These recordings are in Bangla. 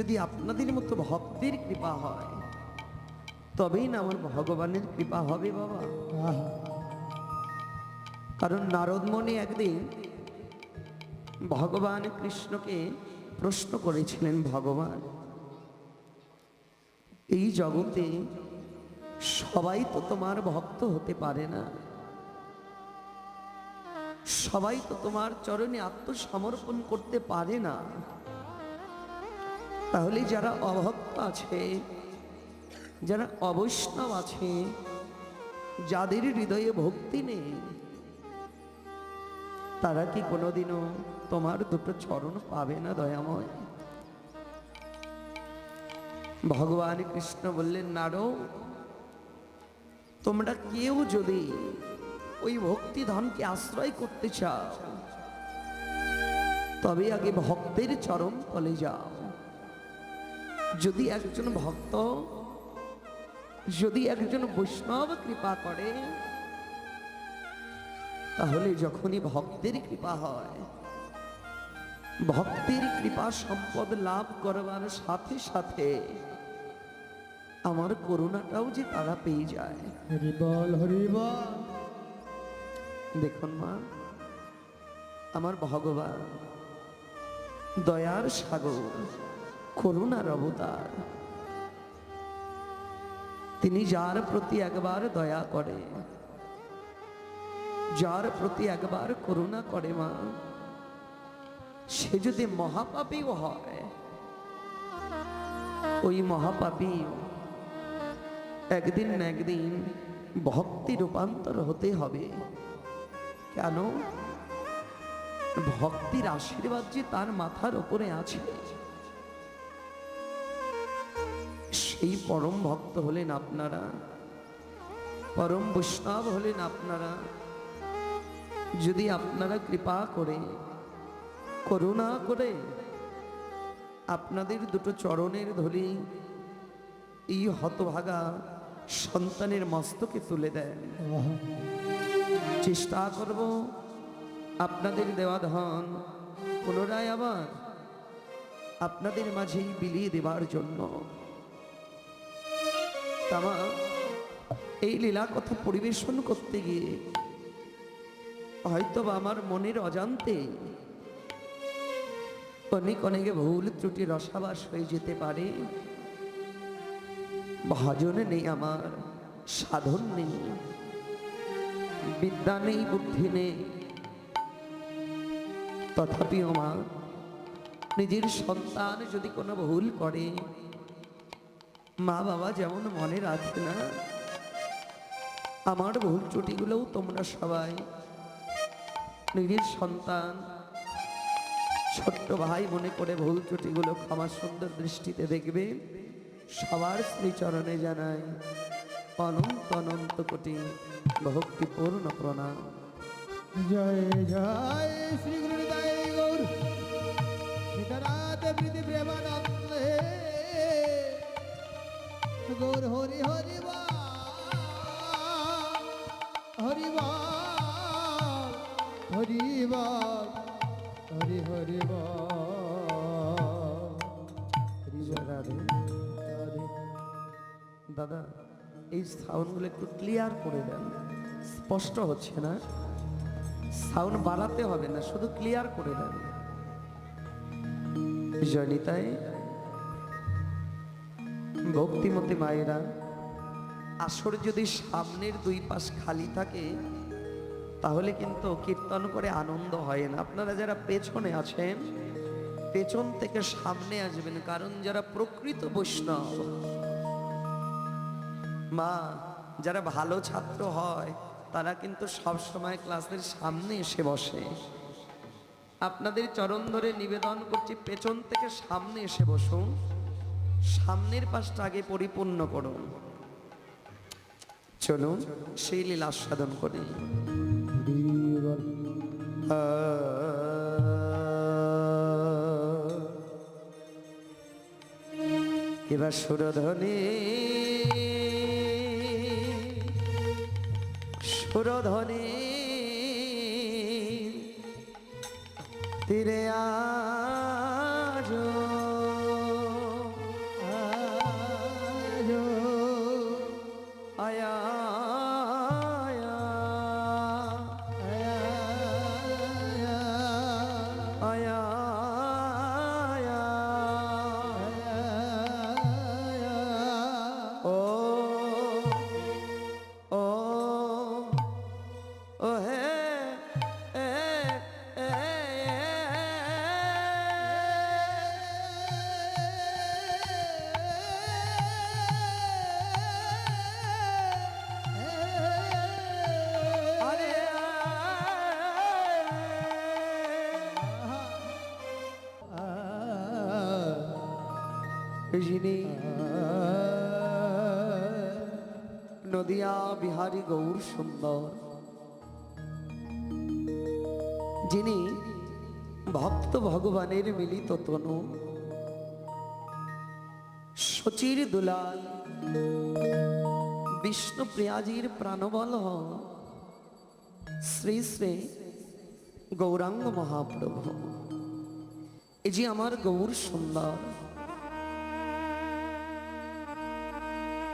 যদি আপনাদের মতো ভক্তের কৃপা হয়, তবেই না আমার ভগবানের কৃপা হবে বাবা। কারণ নারদমণি একদিন ভগবান কৃষ্ণকে প্রশ্ন করেছিলেন, ভগবান, এই জগতে সবাই তো তোমার ভক্ত হতে পারে না। সবাই তো তোমার চরণে আত্মসমর্পণ করতে পারে না। তাহলে যারা অভক্ত আছে, যারা অবৈষ্ণব আছে, যাদের হৃদয়ে ভক্তি নেই, তারা কি কোনোদিনও তোমার দুটো চরণ পাবে না দয়াময়? ভগবান কৃষ্ণ বললেন নারো তোমরা কেউ যদি ওই ভক্তি ধনকে আশ্রয় করতে চাও, তবে আগে ভক্তের চরণ তলে যাও। যদি একজন ভক্ত যদি একজন বৈষ্ণব কৃপা করে তাহলে যখনই ভক্তের কৃপা হয় ভক্তের কৃপা সম্পদ লাভ করবার সাথে সাথে আমার করুণাটাও যে তারা পেয়ে যায়। দেখুন মা আমার ভগবান দয়ার সাগর করুণার অবতার তিনি যার প্রতি একবার দয়া করে, যার প্রতি একবার করুণা করে মা, সে যদি মহাপাপীও হয়, ওই মহাপাপী একদিন না একদিন ভক্তি রূপান্তর হতে হবে। কেন? ভক্তির আশীর্বাদ যে তার মাথার উপরে আছে। সেই পরম ভক্ত হলেন আপনারা, পরম বৈষ্ণব হলেন আপনারা। যদি আপনারা কৃপা করে, করুণা করে আপনাদের দুটো চরণের ধরি এই হতভাগা সন্তানের মস্তকে তুলে দেন। চেষ্টা করব আপনাদের দেওয়া ধন পুনরায় আবার আপনাদের মাঝেই বিলিয়ে দেবার জন্য। তামা, এই লীলা কথা পরিবেশন করতে গিয়ে হয়তো আমার মনের অজান্তে অনেক অনেকে ভুল ত্রুটি রসাবাস হয়ে যেতে পারে। ভজনে নেই আমার, সাধন নেই, বিদ্যা নেই, বুদ্ধি নেই। তথাপিও মা, নিজের সন্তান যদি কোনো ভুল করে মা বাবা যেমন মনে রাখে না, আমার ভুল ত্রুটিগুলোও তোমরা সবাই, নিজের সন্তান, ছোট্ট ভাই মনে করে ভুল ত্রুটিগুলো ক্ষমা সুন্দর দৃষ্টিতে দেখবে, সবার শ্রীচরণে জানাই অনন্ত অনন্ত কোটি ভক্তিপূর্ণ প্রণাম। জয় জয় শ্রী গুরু গৌর সীতানাথ প্রীতি প্রেমানন্দ। গৌর হরি হরি বল হরি হরি বল হরি দাদা, এই সাউন্ডগুলো একটু ক্লিয়ার করে দেন। স্পষ্ট হচ্ছে না? সাউন্ড বাড়াতে হবে না, শুধু ক্লিয়ার করে দেন। জয়নিতায় ভক্তিমতী মায়েরা, আসর যদি সামনের দুই পাশ খালি থাকে, তাহলে কিন্তু কীর্তন করে আনন্দ হয় না। আপনারা যারা পেছনে আছেন, পেছন থেকে সামনে আসবেন, কারণ যারা প্রকৃত বৈষ্ণব, মা, যারা ভালো ছাত্র হয়, তারা কিন্তু সব সময় ক্লাসের সামনে এসে বসে। আপনাদের চরণ ধরে নিবেদন করছি, পেছন থেকে সামনে এসে বসুন। সামনের পাশটা আগে পরিপূর্ণ করো। চলুন, সেই লীলা আস্বাদন করি। এবার সুরধ্বনি। সুরধ্বনি। তীরে আজ যিনি নদিয়া, বিহারী গৌর সুন্দর। যিনি ভক্ত ভগবানের মিলিত তনু। সচির দুলাল, বিষ্ণু প্রিয়াজির প্রাণবল। শ্রী শ্রী গৌরাঙ্গ মহাপ্রভু। এই যে আমার গৌর সুন্দর।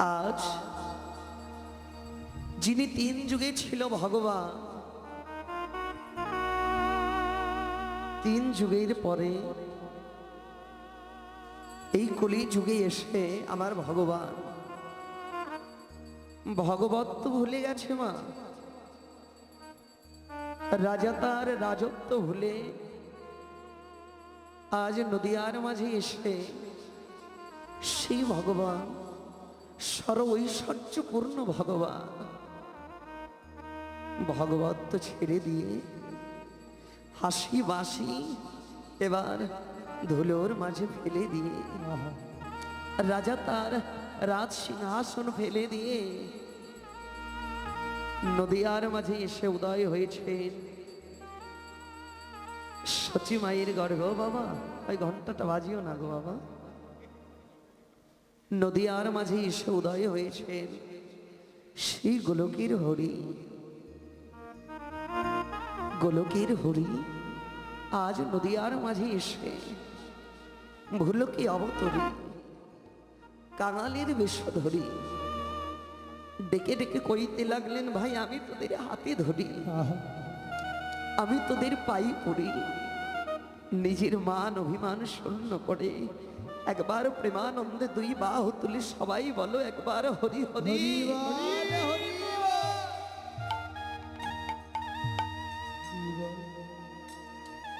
আজ যিনি তিন যুগে ছিল ভগবান, তিন যুগের পরে এই কলি যুগে এসে আমার ভগবান। ভগবত তো ভুলে গেছে মা। রাজা তার রাজত্ব ভুলে আজ নদিয়ার মাঝে এসে সেই ভগবান সর্ব ঐশ্বর্যপূর্ণ ভগবান। ভগবত ছেড়ে দিয়ে হাসি বাসি এবার ধুলোর মাঝে ফেলে দিয়ে, রাজা তার রাজ সিংহাসন ফেলে দিয়ে নদিয়ার মাঝে এসে উদয় হয়েছে। সচি মায়ের গর্ভ বাবা, ওই ঘন্টাটা বাজিও না গো বাবা। নদিয়ার মাঝে এসে উদয় হয়েছে সেই গোলকের হরি। গোলকের হরি আজ নদিয়ার মাঝে এসে ভুল কি অবতরী? কাঙালির বেশ ধরি ডেকে ডেকে কইতে লাগলেন ভাই আমি তোদের হাতে ধরি। আমি তোদের পাই পড়ি। নিজের মান অভিমান শূন্য করে একবার প্রেমানন্দে দুই বাহু তুলে সবাই বলো একবার হরি হরি।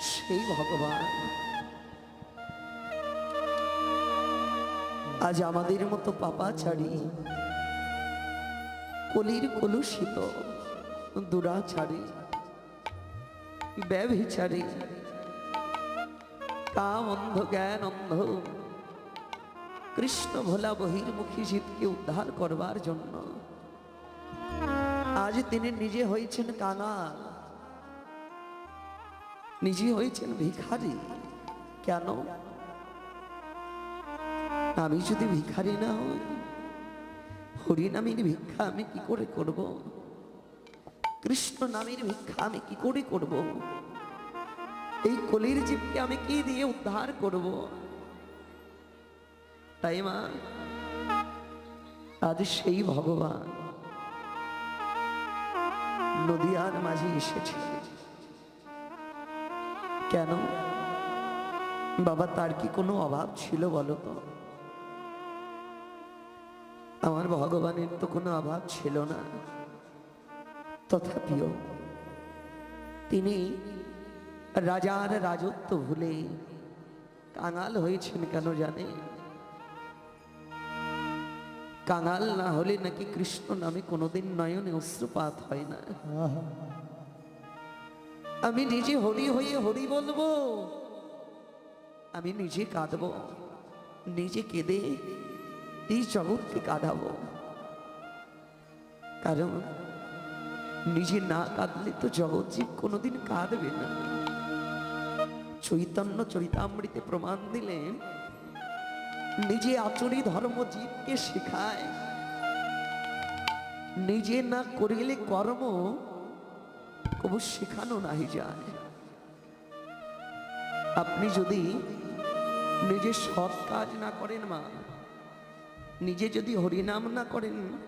সেই ভগবান আজ আমাদের মতো পাপা ছাড়ি কলির কলুষিত দুরাচারী ব্যভিচারী কাম অন্ধ জ্ঞান অন্ধ কৃষ্ণ ভোলা বহির্মুখী শীতকে উদ্ধার করবার জন্য। আজ তিনি নিজে হয়েছেন কাঙাল। নিজে হয়েছেন ভিখারি। কেন? আমি যদি ভিখারি না হই, হরিনামের ভিক্ষা আমি কি করে করব? কৃষ্ণ নামের ভিক্ষা আমি কি করে করব? এই কলির জীবকে আমি কি দিয়ে উদ্ধার করব? তাই মা, আজ সেই ভগবান নদিয়ার মাঝে এসেছে। কেন? বাবা, তার কি কোনো অভাব ছিল বলো তো? আমার ভগবানের তো কোনো অভাব ছিল না। তথাপিও তিনি রাজার রাজত্ব ভুলে কাঙাল হয়েছেন কেন জানে? কাঙাল না হলে নাকি কৃষ্ণ নামে কোনোদিন নয়নে অশ্রুপাত হয় না। আমি নিজে হরি হয়ে হরি বলব, আমি নিজে কাঁদবো, নিজে কেঁদে এই জগৎকে কাঁদাবো। কারণ নিজে না কাঁদলে তো জগৎ জীব কোনোদিন কাঁদবে না। চৈতন্য চরিতামৃতে প্রমাণ দিলেন নিজে আচরি ধর্ম জীবকে শেখায়। নিজে না করিলে কর্ম কবু শেখানো নাহি যায়। আপনি যদি নিজে সৎ কাজ না করেন মা, নিজে যদি হরিনাম না করেন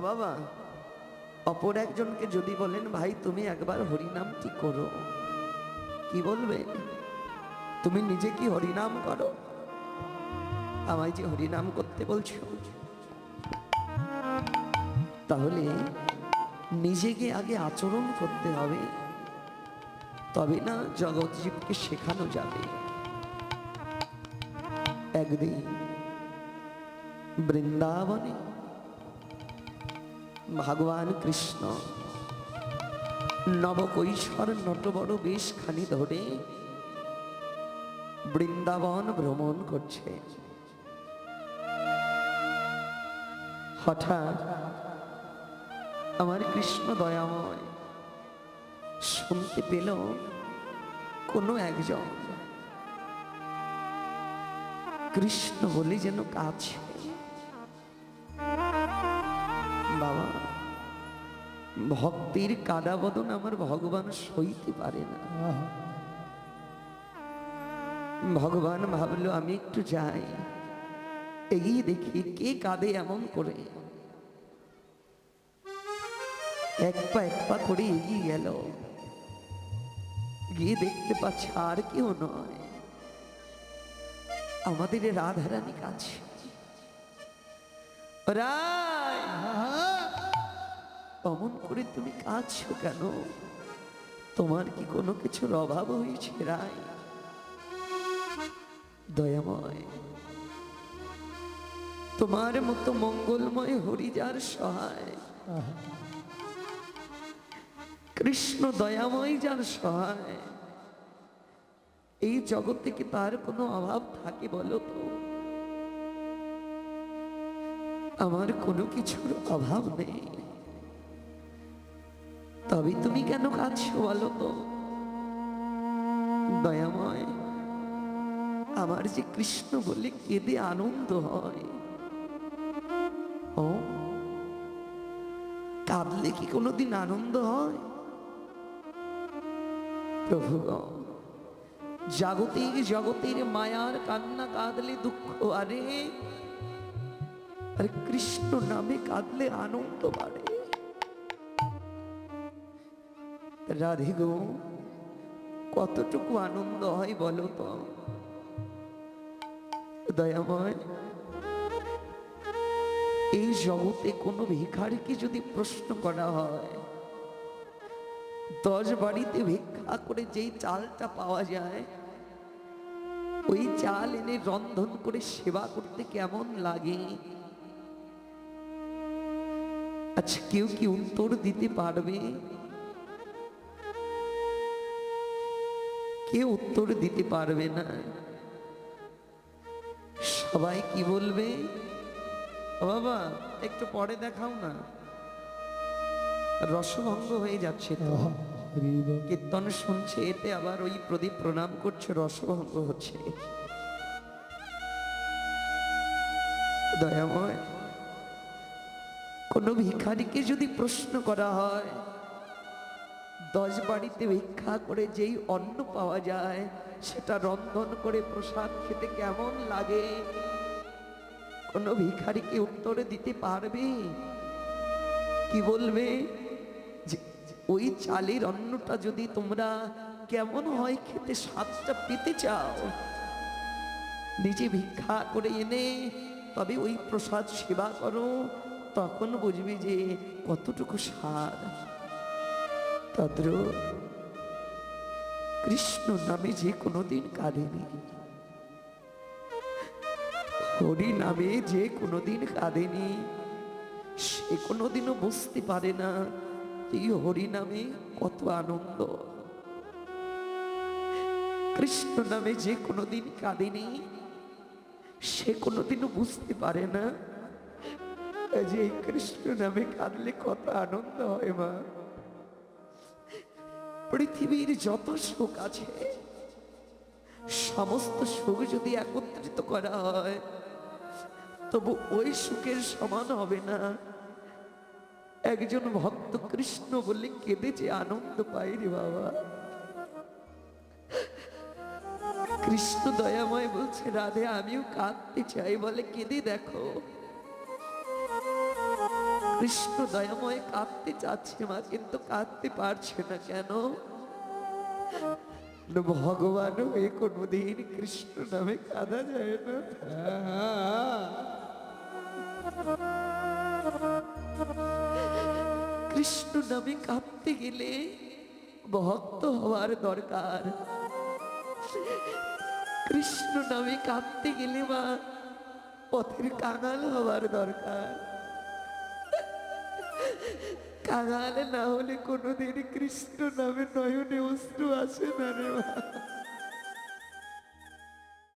বাবা, অপর একজনকে যদি বলেন, ভাই, তুমি একবার হরিনামটি করো। কি বলবে? তুমি নিজে কি হরিনাম করো? আমায় যে হরিনাম করতে বলছো, তাহলে নিজেকে আগে আচরণ করতে হবে। তবে না জগৎজীবকে শেখানো যাবে। একদিন বৃন্দাবনে ভগবান কৃষ্ণ নবকৈশর নটবড় বেশ খানি ধরে বৃন্দাবন ভ্রমণ করছে। হঠাৎ আমার কৃষ্ণ দয়াময় শুনতে পেল কোনো একজন। কৃষ্ণ বলে যেন কাছে। বাবা ভক্তির কাদাবদন আমার ভগবান সইতে পারে না। ভগবান ভাবলো আমি একটু যাই। এগিয়ে দেখি কে কাঁদে এমন করে। এক পা এক পা করে এগিয়ে গেল। গিয়ে দেখতে পাচ্ছে আর কেউ নয়। আমাদের রাধারানী কাছে। অমন করে তুমি কাঁদছো কেন? তোমার কি কোনো কিছুর অভাব হয়েছে রায়? দয়াময়। তোমার মতো মঙ্গলময় হরিজার সহায়। কৃষ্ণ দয়াময় যার সহায়। এই জগতে কি তার কোনো অভাব থাকে বলো তো? আমার কোনো কিছুর অভাব নেই। তবে তুমি কেন কাঁদছো বলো তো? দয়াময়, আমার যে কৃষ্ণ বলে কেঁদে আনন্দ হয়। ও। কাঁদলে কি কোনোদিন আনন্দ হয়? প্রভুগণ জাগতিক জগতের মায়ার কান্না কাঁদলে দুঃখ, আরে, আর কৃষ্ণ নামে কাঁদলে আনন্দ বাড়ে। রাধে গো, কতটুকু আনন্দ হয় বলো তো? দয়াময় এই জগতে কোনো ভিখারিকে যদি প্রশ্ন করা হয়, দশ বাড়িতে ভিক্ষা করে যেই চালটা পাওয়া যায়, ওই চাল এনে রন্ধন করে সেবা করতে কেমন লাগে? আচ্ছা কেউ কি উত্তর দিতে পারবে? কেউ উত্তর দিতে পারবে না। সবাই কি বলবে? ও বাবা একটু পরে দেখাও না। রসভঙ্গ হয়ে যাচ্ছে তো। কীর্তন শুনছে এতে আবার ওই প্রদীপ প্রণাম করছে রসভঙ্গ হচ্ছে। দয়াময় কোনো ভিখারিকে যদি প্রশ্ন করা হয় দশ বাড়িতে ভিক্ষা করে যেই অন্ন পাওয়া যায় সেটা রন্ধন করে প্রসাদ খেতে কেমন লাগে? কোনো ভিখারিকে উত্তরে দিতে পারবে? কি বলবে? ওই চালের অন্নটা যদি তোমরা কেমন হয় খেতে স্বাদটা পেতে চাও, নিজে ভিক্ষা করে এনে তবে ওই প্রসাদ সেবা করো, তখন বুঝবে যে কতটুকু স্বাদ। তদ্র কৃষ্ণ নামে যে কোনোদিন কাঁদেনি হরি নামে যে কোনোদিন কাঁদেনি, সে কোনোদিনও বুঝতে পারে না এই হরি নামে কত আনন্দ। কৃষ্ণ নামে যে কোনোদিন কাঁদেনি, সে কোনোদিনও বুঝতে পারে না যে কৃষ্ণ নামে কাঁদলে কত আনন্দ হয় মা। পৃথিবীর যত সুখ আছে, সমস্ত সুখ যদি একত্রিত করা হয় তবু ওই সুখের সমান হবে না। একজন ভক্ত কৃষ্ণ বলে কেঁদে যে আনন্দ পাই রে বাবা। কৃষ্ণ দয়াময় বলছে, রাধে, আমিও কাঁদতে চাই। বলে, কেঁদে দেখো। কৃষ্ণ দয়াময় কাঁদতে চাচ্ছে মা, কিন্তু কাঁদতে পারছে না কেন? ভগবান হয়ে কোনোদিন কৃষ্ণ নামে কাঁদা যায় না। কৃষ্ণ নামে কাঁদতে গেলে ভক্ত হওয়ার দরকার। কৃষ্ণ নামে কাঁদতে গেলে মা পথের কাঙাল হওয়ার দরকার। কাঙাল না হলে কোনোদিন কৃষ্ণ নামে নয়নে অশ্রু আসে না রে মা।